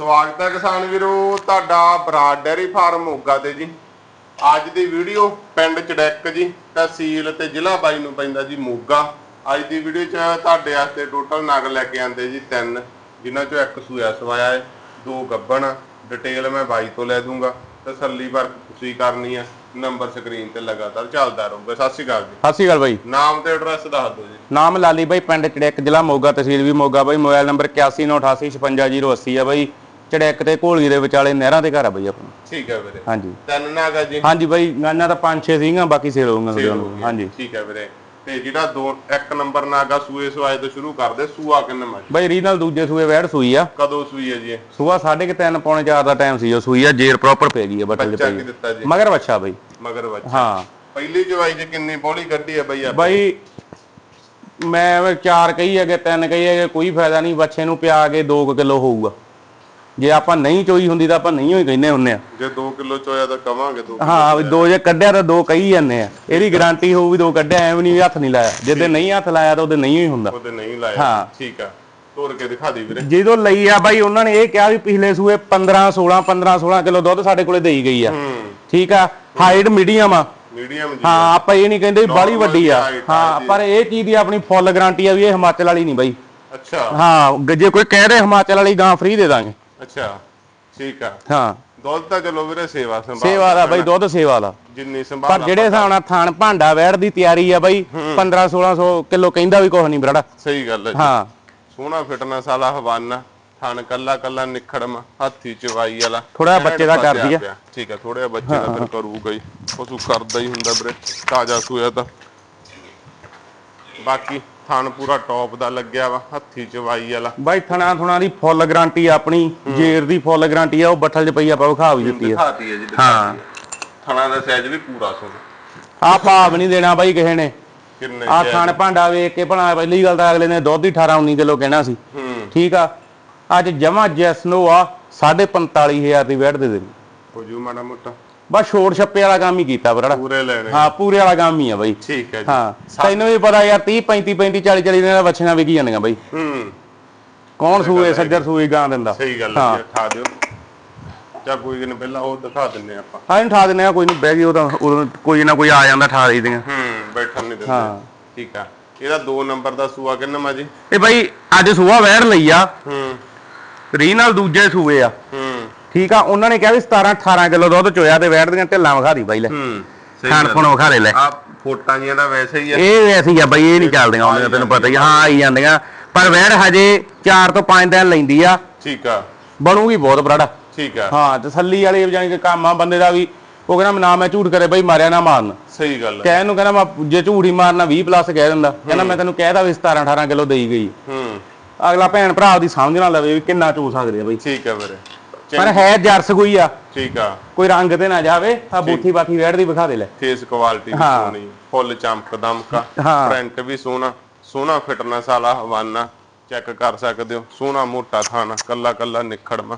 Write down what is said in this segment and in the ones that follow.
ਸਵਾਗਤ ਹੈ ਕਿਸਾਨ ਵੀਰੋ ਤੁਹਾਡਾ ਬਰਾਡ ਡੈਰੀ ਫਾਰਮ ਮੋਗਾ ਤੇ ਜੀ। ਅੱਜ ਦੀ ਵੀਡੀਓ ਪਿੰਡ ਚੜੈਕ ਜੀ ਤਹਿਸੀਲ ਤੇ ਜ਼ਿਲ੍ਹਾ ਬਾਈ ਨੂੰ ਪੈਂਦਾ ਜੀ ਮੋਗਾ। ਅੱਜ ਦੀ ਵੀਡੀਓ 'ਚ ਤੁਹਾਡੇ ਵਾਸਤੇ ਟੋਟਲ ਨਗ ਲੈ ਕੇ ਆਂਦੇ ਜੀ ਤਿੰਨ ਜਿਨ੍ਹਾਂ 'ਚੋਂ ਇੱਕ ਸੂਆ ਸਵਾਇਆ ਹੈ ਦੋ ਗੱਬਣ ਡਿਟੇਲ ਮੈਂ ਬਾਈ ਤੋਂ ਲੈ ਦੂੰਗਾ। ਤਸੱਲੀ ਵਰਕ ਤੁਸੀਂ ਕਰਨੀ ਹੈ ਨੰਬਰ ਸਕਰੀਨ ਤੇ ਲਗਾਤਾਰ ਚੱਲਦਾ ਰਹੂਗਾ। ਸਤਿ ਸ਼੍ਰੀ ਅਕਾਲ ਜੀ। ਸਤਿ ਸ਼੍ਰੀ ਅਕਾਲ ਬਾਈ। ਨਾਮ ਤੇ ਐਡਰੈਸ ਦੱਸ ਦਿਓ ਜੀ। ਨਾਮ ਲਾਲੀ ਬਾਈ ਪਿੰਡ ਚੜੈਕ ਜ਼ਿਲ੍ਹਾ ਮੋਗਾ ਤਹਿਸੀਲ ਵੀ ਮੋਗਾ ਬਾਈ। ਮੋਬਾਈਲ ਨੰਬਰ 8198855080 ਆ ਬਾਈ। ਚੜੈਕ ਤੇ ਘੋਲੀ ਦੇ ਵਿਚਾਲੇ ਨਹਿਰਾਂ ਦੇ ਘਰ ਆ ਬਾਈ ਆਪਣਾ ਠੀਕ ਹੈ ਵੀਰੇ। ਹਾਂਜੀ। ਤਿੰਨ ਨਗ ਆ ਜੀ। ਹਾਂਜੀ ਬਾਈ ਗਾਨਾਂ ਤਾਂ ਪੰਜ ਛੇ ਸੀਗੀਆਂ ਬਾਕੀ ਸੇਲ ਹੋਊਗਾ। ਹਾਂਜੀ। ਠੀਕ ਹੈ ਵੀਰੇ। ਤੇ ਜਿਹੜਾ ਦੋ ਇੱਕ ਨੰਬਰ ਨਾਗਾ ਸੂਏ ਸਵਾਏ ਤੋਂ ਸ਼ੁਰੂ ਕਰਦੇ ਸੂਆ ਕਿੰਨੇ ਮਾ ਬਾਈ ਰੀਨਲ ਦੂਜੇ ਸੂਏ ਵੈੜ ਸੂਈ ਆ। ਕਦੋਂ ਸੂਈ ਹੈ ਜੀ? ਸੂਆ 3:30 ਪੌਣੇ 4 ਦਾ ਟਾਈਮ ਸੀ ਉਹ ਸੂਈ ਆ ਜੇਰ ਪ੍ਰੋਪਰ ਪੈ ਗਈ ਆ ਬੱਟਲ ਕੀ ਪਈ ਮਗਰ ਬੱਚਾ ਬਾਈ। ਮਗਰ ਬੱਚਾ ਹਾਂ। ਪਹਿਲੀ ਜਵਾਈ ਚ ਕਿੰਨੀ ਬੋਲੀ ਕੱਢੀ ਹੈ ਬਈ ਆਪਾਂ ਬਾਈ ਮੈਂ ਚਾਰ ਕਹੀ ਹੈਗੇ ਤਿੰਨ ਕਹੀ ਹੈਗੇ ਕੋਈ ਫਾਇਦਾ ਨਹੀਂ ਬੱਚੇ ਨੂੰ ਪਿਆ ਕੇ 2 ਕਿਲੋ ਹੋਊਗਾ। ਜੇ ਆਪਾਂ ਨਹੀਂ ਚੋਈ ਹੁੰਦੀ ਤਾਂ ਆਪਾਂ ਨਹੀਂ ਹੋਈ ਕਹਿੰਦੇ ਹੁੰਨੇ ਆ। ਜੇ 2 ਕਿਲੋ ਚੋਇਆ ਤਾਂ ਕਵਾਂਗੇ 2 ਹਾਂ ਵੀ ਦੋ ਜੇ ਕੱਢਿਆ ਤਾਂ ਦੋ ਕਹੀ ਜਾਂਦੇ ਆ। ਇਹਦੀ ਗਾਰੰਟੀ ਹੋਊ ਵੀ ਦੋ ਕੱਢਿਆ ਐਵੇਂ ਨਹੀਂ ਹੱਥ ਨਹੀਂ ਲਾਇਆ। ਜਿੱਦੇ ਨਹੀਂ ਹੱਥ ਲਾਇਆ ਤਾਂ ਉਹਦੇ ਨਹੀਂ ਹੀ ਹੁੰਦਾ। ਉਹਦੇ ਨਹੀਂ ਲਾਇਆ। ਹਾਂ। ਠੀਕ ਆ। ਤੋਰ ਕੇ ਦਿਖਾ ਦੀ ਵੀਰੇ। ਜਦੋਂ ਲਈ ਆ ਬਾਈ ਉਹਨਾਂ ਨੇ ਇਹ ਕਿਹਾ ਵੀ ਪਿਛਲੇ ਸੂਏ 15 16 15 16 ਕਿਲੋ ਦੁੱਧ ਸਾਡੇ ਕੋਲੇ ਦੇਈ ਗਈ ਆ। ਠੀਕ ਆ? ਹਾਈਟ ਮੀਡੀਅਮ ਆ। ਮੀਡੀਅਮ ਜੀ ਹਾਂ ਆਪਾਂ ਇਹ ਨਹੀਂ ਕਹਿੰਦੇ ਬਾਲੀ ਵੱਡੀ ਆ। ਹਾਂ ਜੀ। ਪਰ ਇਹ ਚੀਜ਼ ਦੀ ਆਪਣੀ ਫੁੱਲ ਗਾਰੰਟੀ ਆ ਵੀ ਇਹ ਹਿਮਾਚਲ ਵਾਲੀ ਨਹੀਂ ਬਾਈ। ਅੱਛਾ। ਹਾਂ ਜੇ ਕੋਈ ਕਹਿ ਦੇ ਹਿਮਾਚਲ ਵਾਲੀ ਗਾਂ ਫ੍ਰੀ ਦੇ ਦਾਂਗੇ। ਅੱਛਾ ਠੀਕ ਆ। ਹਾਂ। ਦੁੱਧ ਤਾਂ ਚਲੋ ਵੀਰੇ ਸੇਵਾ ਸੰਭਾਲ ਸੇਵਾ ਦਾ ਬਾਈ ਦੁੱਧ ਸੇਵਾ ਦਾ। ਜਿੰਨੀ ਸੰਭਾਲ ਪਰ ਜਿਹੜੇ ਹਿਸਾਬ ਨਾਲ ਥਾਣ ਭਾਂਡਾ ਵੈੜ ਦੀ ਤਿਆਰੀ ਆ ਬਾਈ 15 1600 ਕਿਲੋ ਕਹਿੰਦਾ ਵੀ ਕੁਝ ਨਹੀਂ ਬਰੜਾ। ਸਹੀ ਗੱਲ ਹੈ। ਹਾਂ। ਸੋਹਣਾ ਫਿਟਨੈਸ ਵਾਲਾ ਹਵਾਨਾ ਥਣ ਕੱਲਾ ਕੱਲਾ ਨਿਖੜਮ ਹਾਥੀ ਚਵਾਈ ਵਾਲਾ। ਜਿਹਾ ਬੱਚੇ ਦਾ ਕਰਦੀ ਆ। ਠੀਕ ਆ ਥੋੜਾ ਬੱਚੇ ਦਾ ਫਿਰ ਕਰੂਗਾ ਹੀ। ਪਸ਼ੂ ਕਰਦਾ ਹੀ ਹੁੰਦਾ ਵੀਰੇ ਤਾਜ਼ਾ ਸੂਇਆ ਤਾਂ। ਬਾਕੀ ਥਣ ਪੂਰਾ ਟੌਪ ਦਾ ਲੱਗਿਆ ਵਾ ਹੱਥੀ ਚਵਾਈ ਵਾਲਾ। ਬਾਈ ਥਣਾ ਥੁਣਾ ਦੀ ਫੁੱਲ ਗਾਰੰਟੀ ਆਪਣੀ ਜੇਰ ਦੀ ਫੁੱਲ ਗਾਰੰਟੀ ਆ ਉਹ ਬੱਠਲ 'ਚ ਪਈ ਆਪਾਂ ਵਿਖਾ ਵੀ ਦਿੱਤੀ ਆ। ਦਿਖਾਤੀ ਹੈ ਜੀ ਹਾਂ। ਥਣਾ ਦਾ ਸਾਈਜ਼ ਵੀ ਪੂਰਾ ਸੋਹਣਾ। ਆ ਭਾਵ ਨਹੀਂ ਦੇਣਾ ਬਾਈ ਕਿਸੇ ਨੇ। ਕਿੰਨੇ ਆ? ਥਣ ਭਾਂਡਾ ਵੇਖ ਕੇ ਭਲਾ ਪਹਿਲੀ ਗੱਲ ਤਾਂ ਅਗਲੇ ਨੇ ਦੁੱਧ ਹੀ 18 19 ਕਿਲੋ ਕਹਿਣਾ ਸੀ। ਠੀਕ ਆ। ਅੱਜ ਜਮਾ ਜੈਸਨੋ ਆ 45000 ਦੀ ਵੈਟ ਦੇ ਦੇਣੀ ਹੋ ਜੂ ਮਾੜਾ ਮੋਟਾ। ਬਸ ਛੋੜ ਛੱਪੇ ਵਾਲਾ ਕੰਮ ਹੀ ਕੀਤਾ ਬਰੜਾ। ਪੂਰੇ ਲੈਣੇ ਹਾਂ ਪੂਰੇ ਵਾਲਾ ਕੰਮ ਹੀ ਆ ਬਾਈ। ਠੀਕ ਹੈ ਜੀ। ਹਾਂ ਤੈਨੂੰ ਵੀ ਪਤਾ ਯਾਰ 30 35 35 40 40 ਦਿਨਾਂ ਬੱਚੀਆਂ ਵਿਕੀ ਜਾਂਦੀਆਂ ਬਾਈ। ਹੂੰ। ਕੌਣ ਸੂਏ ਸੱਜਰ ਸੂਏ ਗਾਂ ਦਿੰਦਾ। ਸਹੀ ਗੱਲ ਹੈ ਜੀ, ਠਾ ਦਿਓ। ਚਾ ਕੋਈ ਦਿਨ ਪਹਿਲਾਂ ਉਹ ਦਿਖਾ ਦਿੰਨੇ ਆਪਾਂ। ਹਾਂ ਇਹਨੂੰ ਠਾ ਦਿੰਦੇ ਆ ਕੋਈ ਨਹੀਂ ਬਹਿ ਗਈ ਉਹਦਾ ਉਦੋਂ ਕੋਈ ਨਾ ਕੋਈ ਆ ਜਾਂਦਾ ਠਾ ਦੇ ਦੀਆਂ। ਹੂੰ ਬੈਠਣ ਨਹੀਂ ਦਿੰਦੇ। ਹਾਂ। ਠੀਕ ਆ। ਇਹਦਾ 2 ਨੰਬਰ ਦਾ ਸੂਆ ਕਿੰਨਾ ਮਾ ਜੀ? ਇਹ ਬਾਈ ਅੱਜ ਸੂਆ ਵੈੜ ਲਈ ਆ। ਹੂੰ। ਰੀ ਨਾਲ ਦੂਜੇ ਸੂਏ ਆ। ਹੂੰ। ਠੀਕ ਆ ਉਹਨਾਂ ਨੇ ਕਿਹਾ ਵੀ 17 18 ਕਿਲੋ ਦੁੱਧ ਚੋਇਆ ਤੇ ਵੈੜ ਦੀਆਂ ਢਿੱਲਾਂ ਵਿਖਾ ਦੀ ਬਾਈ ਲੈ। ਹੂੰ ਖਾਣ ਖੁਣ ਵਿਖਾ ਦੇ ਲੈ। ਆ ਫੋਟਾਂ ਜੀਆਂ ਦਾ ਵੈਸੇ ਹੀ ਆ। ਇਹ ਵੈਸੀ ਆ ਬਾਈ ਇਹ ਨਹੀਂ ਚੱਲਦੀਆਂ ਆਉਂਦੀਆਂ ਤੈਨੂੰ ਪਤਾ ਹੀ ਆ। ਹਾਂ ਆਈ ਜਾਂਦੀਆਂ। ਪਰ ਵੈੜ ਹਜੇ 4 ਤੋਂ 5 ਦਿਨ ਲੈਂਦੀ ਆ। ਠੀਕ ਆ। ਬਣੂਗੀ ਬਹੁਤ ਬਰਾੜਾ। ਠੀਕ ਆ। ਹਾਂ ਤਸੱਲੀ ਵਾਲੀ ਜਾਨੀ ਕਿ ਕੰਮ ਆ ਬੰਦੇ ਦਾ ਵੀ ਉਹ ਕਹਿੰਦਾ ਨਾ ਮੈਂ ਝੂਠ ਕਰੇ ਬਾਈ ਮਾਰਿਆ ਨਾ ਮਾਰਨ। ਸਹੀ ਗੱਲ ਹੈ ਕਹਿਣ ਨੂੰ ਕਹਿੰਦਾ ਮੈਂ ਜੇ ਝੂਠ ਹੀ ਮਾਰਨਾ 20 ਪਲੱਸ ਕਹਿ ਦਿੰਦਾ। ਕਹਿੰਦਾ ਮੈਂ ਤੈਨੂੰ ਕਹਿਦਾ ਵੀ 17 18 ਕਿਲੋ ਦੇਈ ਗਈ। ਹੂੰ। ਅਗਲਾ ਭੈਣ ਭਰਾ ਦੀ ਸਮਝ ਨਾ ਲਵੇ ਵੀ ਕਿੰਨਾ ਚੋ ਸਕਦੇ ਆ ਬਾਈ। ਠੀਕ ਆ ਵੀਰੇ। ਪਰ ਹੈ ਜਰਸ ਕੋਈ ਆ। ਠੀਕ ਆ। ਕੋਈ ਰੰਗ ਤੇ ਨਾ ਜਾਵੇ ਆ ਬੂਥੀ ਬਾਥੀ ਵੈੜ ਦੀ ਵਿਖਾ ਦੇ ਲੈ। ਫੇਸ ਕੁਆਲਿਟੀ ਵੀ। ਸੋਹਣੀ ਫੁੱਲ ਚਮਕ ਦਮਕਾ। ਪ੍ਰਿੰਟ ਵੀ ਸੋਹਣਾ ਸੋਹਣਾ ਫਿਟਨੈਸ ਵਾਲਾ ਹਵਾਨਾ ਚੈੱਕ ਕਰ ਸਕਦੇ ਹੋ ਸੋਹਣਾ ਮੋਟਾ ਥਾਣਾ ਕੱਲਾ ਕੱਲਾ ਨਿਖੜਮਾ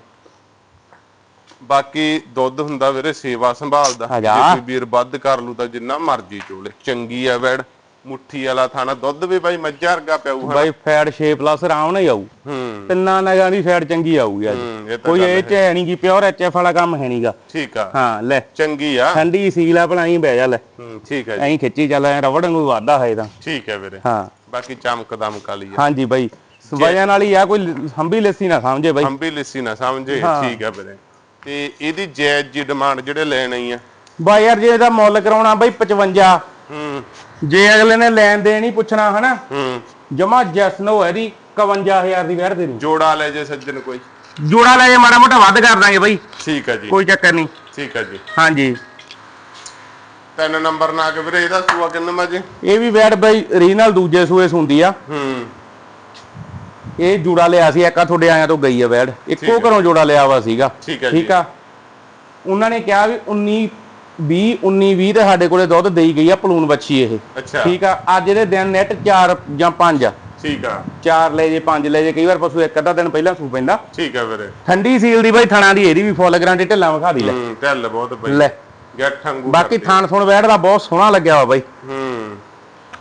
ਬਾਕੀ ਦੁੱਧ ਹੁੰਦਾ ਵੀਰੇ ਸੇਵਾ ਸੰਭਾਲਦਾ। ਜੇ। ਕੋਈ ਵੀਰ ਵੱਧ ਕਰ ਲੂ ਤਾਂ ਜਿੰਨਾ ਮਰਜ਼ੀ ਚੋਲੇ ਚੰਗੀ ਆ ਵੈੜ। ਮੁੱਠੀ ਵਾਲਾ ਥਾਣਾ ਦੁੱਧ ਵੀ ਬਾਈ ਮੱਝਾਂ ਵਰਗਾ ਪਿਆਊ ਹਾਂ ਬਾਈ ਫੈਟ 6 ਪਲੱਸ ਆਰਾਮ ਨਾਲ ਹੀ ਆਊ। ਹੂੰ। ਤਿੰਨਾਂ ਨਗਾਂ ਦੀ ਫੈਟ ਚੰਗੀ ਆਊਗੀ ਅੱਜ। ਹੂੰ, ਇਹ ਤਾਂ ਕੋਈ ਇਹ ਚ ਹੈ। ਨਹੀਂ ਕਿ ਪਿਓਰ ਐਚਐਫ ਵਾਲਾ ਕੰਮ ਹੈ ਨਹੀਂਗਾ ਠੀਕ ਆ। ਹਾਂ ਲੈ। ਚੰਗੀ ਆ। ਠੰਡੀ ਸੀਲ ਆ ਭਲਾ ਬਹਿ ਜਾ ਲੈ। ਹੂੰ ਠੀਕ ਜੀ। ਐਂ ਖਿੱਚੀ ਚੱਲ ਐ ਰਵੜ ਨੂੰ ਵਾਦਾ ਹੈ ਤਾਂ। ਠੀਕ ਹੈ ਵੀਰੇ। ਹਾਂ। ਬਾਕੀ ਚਮਕ ਦਮਕ ਵਾਲੀ ਆ। ਹਾਂਜੀ ਬਾਈ ਵਜਨ ਵਾਲੀ ਆ ਕੋਈ ਹੰਬੀ ਲੱਸੀ ਨਾ ਸਮਝੇ ਬਾਈ। ਹੰਬੀ ਲਿੱਸੀ ਨਾ ਸਮਝੇ। ਠੀਕ ਹੈ ਵੀਰੇ। ਤੇ ਇਹਦੀ ਜਾਇਜ਼ ਜੀ ਡਿਮਾਂਡ ਜਿਹੜੇ ਲੈਣ ਆ? ਬਾਈ ਯਾਰ ਜੇ ਇਹਦਾ ਮੁੱਲ ਕਰਾਉਣਾ ਬਾਈ 55 ਹੂੰ। ਜੇ ਅਗਲੇ ਨੇ ਲੈਣ ਦੇਣ ਹੀ ਪੁੱਛਣਾ ਹਨਾ ਹੂੰ। ਜਮਾ ਜੈਸਨੋ ਹੈ ਦੀ 51000 ਦੀ ਵੈੜ ਦੇ ਦੀ। ਜੋੜਾ ਲੈ ਜੇ ਸੱਜਣ ਕੋਈ। ਜੋੜਾ ਲੈ ਜੇ ਮਾੜਾ ਮੋਟਾ ਵੱਧ ਕਰ ਦਾਂਗੇ ਬਾਈ। ਠੀਕ ਹੈ ਜੀ। ਕੋਈ ਚੱਕਰ ਨਹੀਂ। ਠੀਕ ਹੈ ਜੀ। ਹਾਂਜੀ। ਤਿੰਨ ਨੰਬਰ ਨਾ ਕੇ ਵੀਰੇ ਇਹਦਾ ਸੂਆ ਕਿੰਨਾ ਮਾ ਜੀ? ਇਹ ਵੀ ਵੈੜ ਬਾਈ ਰੀਨਲ ਦੂਜੇ ਸੂਏ ਸੁੰਦੀ ਆ। ਹੂੰ। ਇਹ ਜੋੜਾ ਲਿਆ ਸੀ ਇੱਕ ਤੁਹਾਡੇ ਆਇਆਂ ਤੋਂ ਗਈ ਆ ਵੈੜ ਇੱਕੋ। ਘਰੋਂ ਜੋੜਾ ਲਿਆ ਵਾ ਸੀਗਾ। ਠੀਕ ਆ। ਉਹਨਾਂ ਨੇ ਕਿਹਾ ਵੀ 19 20 19 20 ਤੇ ਸਾਡੇ ਕੋਲੇ ਦੁੱਧ ਦੇਈ ਗਈ ਆ ਪਲੂਨ ਬੱਚੀ ਇਹ। ਅੱਛਾ। ਠੀਕ ਆ? ਅੱਜ ਦੇ ਦਿਨ ਨੈਟ 4 ਜਾਂ 5 ਆ। ਠੀਕ ਆ। 4 ਲੈ ਜੇ 5 ਲੈ ਜੇ ਕਈ ਵਾਰ ਪਸ਼ੂ ਇੱਕ ਅੱਧਾ ਦਿਨ ਪਹਿਲਾਂ ਸੂ ਪੈਂਦਾ। ਠੀਕ ਹੈ ਵੀਰੇ। ਠੰਡੀ ਸੀਲ ਦੀ ਬਾਈ ਥਣਾ ਦੀ ਇਹਦੀ ਵੀ ਫੁੱਲ ਗਾਰੰਟੀ ਢਿੱਲਾਂ ਵਿਖਾ ਦੀ ਲੈ। ਹੂੰ ਢਿੱਲ ਬਹੁਤ ਪਈ। ਲੈ। ਗੱਠ ਅੰਗੂ ਬਾਕੀ। ਥਾਣ ਥੁਣ ਵੈੜ ਦਾ ਬਹੁਤ ਸੋਹਣਾ ਲੱਗਿਆ ਵਾ ਬਾਈ। ਹੂੰ।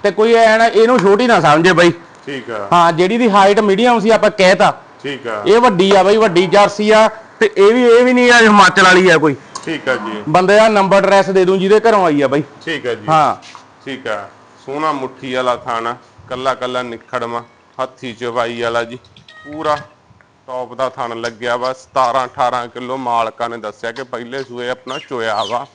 ਤੇ ਕੋਈ ਐ ਨਾ ਇਹਨੂੰ ਛੋਟੀ ਨਾ ਸਮਝੇ ਬਾਈ। ਠੀਕ ਆ। ਹਾਂ ਜਿਹੜੀ ਦੀ ਹਾਈਟ ਮੀਡੀਅਮ ਸੀ ਆਪਾਂ ਕਹਿਤਾ ਠੀਕ ਆ। ਇਹ ਵੱਡੀ ਆ ਬਈ ਵੱਡੀ ਜਰਸੀ ਆ ਤੇ ਇਹ ਵੀ ਇਹ ਵੀ ਨਹੀਂ ਆ ਹਿਮਾਚਲ ਵਾਲੀ ਆ ਕੋਈ। ਠੀਕ ਆ ਜੀ। ਬੰਦੇ ਦਾ ਨੰਬਰ ਐਡਰੈਸ ਦੇ ਦੂੰ ਜਿਹਦੇ ਘਰੋਂ ਆਈ ਆ ਬਈ। ਠੀਕ ਆ ਜੀ। ਹਾਂ। ਠੀਕ ਆ। ਸੋਹਣਾ ਮੁੱਠੀ ਵਾਲਾ ਥਾਣਾ ਕੱਲਾ ਕੱਲਾ ਨਿਖੜਵਾ ਹੱਥੀ ਚਵਾਈ ਵਾਲਾ ਜੀ। ਪੂਰਾ ਟੌਪ ਦਾ ਥਣ ਲੱਗਿਆ ਵਾ 17 18 ਕਿਲੋ ਮਾਲਕਾਂ ਨੇ ਦੱਸਿਆ ਕਿ ਪਹਿਲੇ ਸੂਏ ਆਪਣਾ ਚੋਇਆ ਵਾ।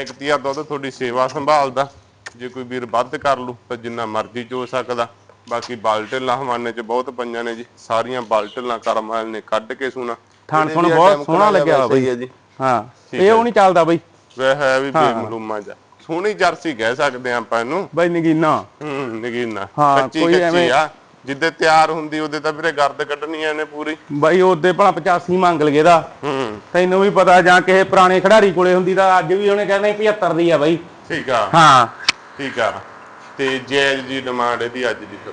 ਇੱਕ ਤੀਆ ਦੁੱਧ ਤੁਹਾਡੀ ਸੇਵਾ ਸੰਭਾਲਦਾ ਜੇ ਕੋਈ ਵੀਰ ਵੱਧ ਕਰ ਲੂ ਤਾਂ ਜਿੰਨਾ ਮਰਜ਼ੀ ਚੋ ਸਕਦਾ। ਬਾਕੀ ਬਾਲਟੇਲਾਂ ਹਵਾਨੇ ਚ ਬਹੁਤ ਪਈਆਂ ਨੇ ਜੀ ਸਾਰੀਆਂ ਬਾਲਟੇਲਾਂ ਕਰਮਾਲ ਨੇ ਕੱਢ ਕੇ ਸੁਣਾ। ਥਣ ਥਣ ਬਹੁਤ ਸੋਹਣਾ ਲੱਗਿਆ ਵਾ ਬਈ। ਜੀ। ਹਾਂ ਇਹ ਉਹ ਨਹੀਂ ਚੱਲਦਾ ਬਈ। ਵੈ ਹੈ ਵੀ ਬੇਮਲੂਮਾ ਜਾ ਸੋਹਣੀ ਜਰਸੀ ਕਹਿ ਸਕਦੇ ਆ ਆਪਾਂ ਇਹਨੂੰ। ਬਈ ਨਗੀਨਾ। ਹੂੰ ਨਗੀਨਾ। ਹਾਂ, ਕੱਚੀ ਕੋਈ ਕੱਚੀ ਐਵੇਂ- ਆ। ਜਿੱਦੇ ਤਿਆਰ ਹੁੰਦੀ ਉਹਦੇ ਤਾਂ ਵੀਰੇ ਗਰਦ ਕੱਢਣੀ ਇਹਨੇ ਪੂਰੀ। ਬਾਈ ਉਹਦੇ ਭਲਾ 85 ਮੰਗ ਲਗੇ ਦਾ। ਹੂੰ। ਤੈਨੂੰ ਵੀ ਪਤਾ ਜਾਂ ਕਿਸੇ ਪੁਰਾਣੇ ਖਿਡਾਰੀ ਕੋਲੇ ਹੁੰਦੀ ਤਾਂ ਅੱਜ ਵੀ ਉਹਨੇ ਕਹਿੰਦੇ 75 ਦੀ ਆ ਬਾਈ। ਠੀਕ ਆ। ਹਾਂ। ਠੀਕ ਆ। ਤੇ ਜੈਜ ਦੀ ਡਿਮਾਂਡ ਇਹਦੀ ਅੱਜ ਦੀ।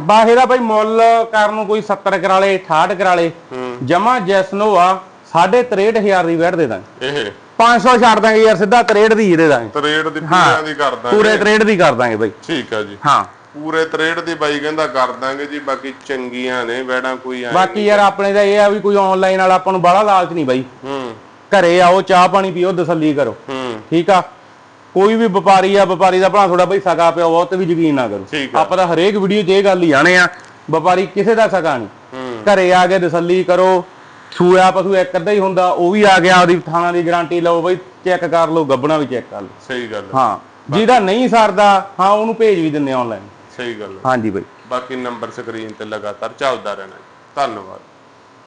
ਬਾਹੇ ਦਾ ਬਾਈ ਮੁੱਲ ਕਰਨ ਨੂੰ ਕੋਈ 70 ਕਰਾਲੇ 68 ਕਰਾਲੇ। ਹੂੰ। ਜਮਾ ਜੈਸਨੋ ਆ 63000 ਦੀ ਵੈਟ ਦੇ ਦਾਂਗੇ। ਇਹ? 500 ਛੱਡ ਦਾਂਗੇ ਯਾਰ ਸਿੱਧਾ 63 ਦੀ ਹੀ ਦੇ ਦਾਂਗੇ। ਤਰੇੜ ਦੀ ਪੂਰਿਆਂ ਦੀ ਕਰ ਦਾਂਗੇ। ਪੂਰੇ 63 ਦੀ ਕਰ ਦਾਂਗੇ ਬਾਈ। ਠੀਕ ਆ ਜੀ। ਹਾਂ। ਪੂਰੇ ਤਰੇੜ ਦੀ ਬਾਈ ਕਹਿੰਦਾ ਕਰ ਦਾਂਗੇ ਜੀ ਬਾਕੀ ਚੰਗੀਆਂ ਨੇ ਵੈੜਾਂ ਕੋਈ ਐ ਬਾਕੀ ਯਾਰ ਆਪਣੇ ਦਾ ਇਹ ਆ ਵੀ ਕੋਈ ਆਨਲਾਈਨ ਵਾਲਾ ਆਪਾਂ ਨੂੰ ਬਾਹਲਾ ਲਾਲਚ ਨਹੀਂ ਬਾਈ। ਹੂੰ। ਘਰੇ ਆਓ ਚਾਹ ਪਾਣੀ ਪੀਓ ਤਸੱਲੀ ਕਰੋ। ਹੂੰ। ਠੀਕ ਆ? ਕੋਈ ਵੀ ਵਪਾਰੀ ਆ ਵਪਾਰੀ ਦਾ ਭਲਾ ਥੋੜਾ ਬਈ ਸਕਾ ਪਿਆ ਬਹੁਤ ਵੀ ਯਕੀਨ ਨਾ ਕਰੋ। ਆਪਾਂ ਤਾਂ ਹਰੇਕ ਵੀਡੀਓ 'ਚ ਇਹ ਗੱਲ ਹੀ ਆਣੇ ਆ ਵਪਾਰੀ ਕਿਸੇ ਦਾ ਸਕਾ ਨਹੀਂ। ਘਰੇ ਆ ਕੇ ਤਸੱਲੀ ਕਰੋ ਸੂਆ ਪਸ਼ੂ ਇੱਕ ਅੱਧਾ ਹੀ ਹੁੰਦਾ ਉਹ ਵੀ ਆ ਗਿਆ ਉਹਦੀ ਥਾਣਾ ਦੀ ਗਾਰੰਟੀ ਲਓ ਬਈ ਚੈੱਕ ਕਰ ਲਓ ਗੱਬਣਾ ਵੀ ਚੈੱਕ ਕਰ ਲਓ। ਸਹੀ ਗੱਲ ਹੈ, ਹਾਂ ਜਿਹਦਾ ਨਹੀਂ ਸਰਦਾ ਹਾਂ ਉਹਨੂੰ ਭੇਜ ਵੀ ਦਿੰਨੇ ਆਨਲਾਈਨ ਸਹੀ ਗੱਲ ਹੈ। ਹਾਂਜੀ ਬਈ। ਬਾਕੀ ਨੰਬਰ ਸਕਰੀਨ ਤੇ ਲਗਾਤਾਰ ਚੱਲਦਾ ਰਹਿਣਾ। ਧੰਨਵਾਦ।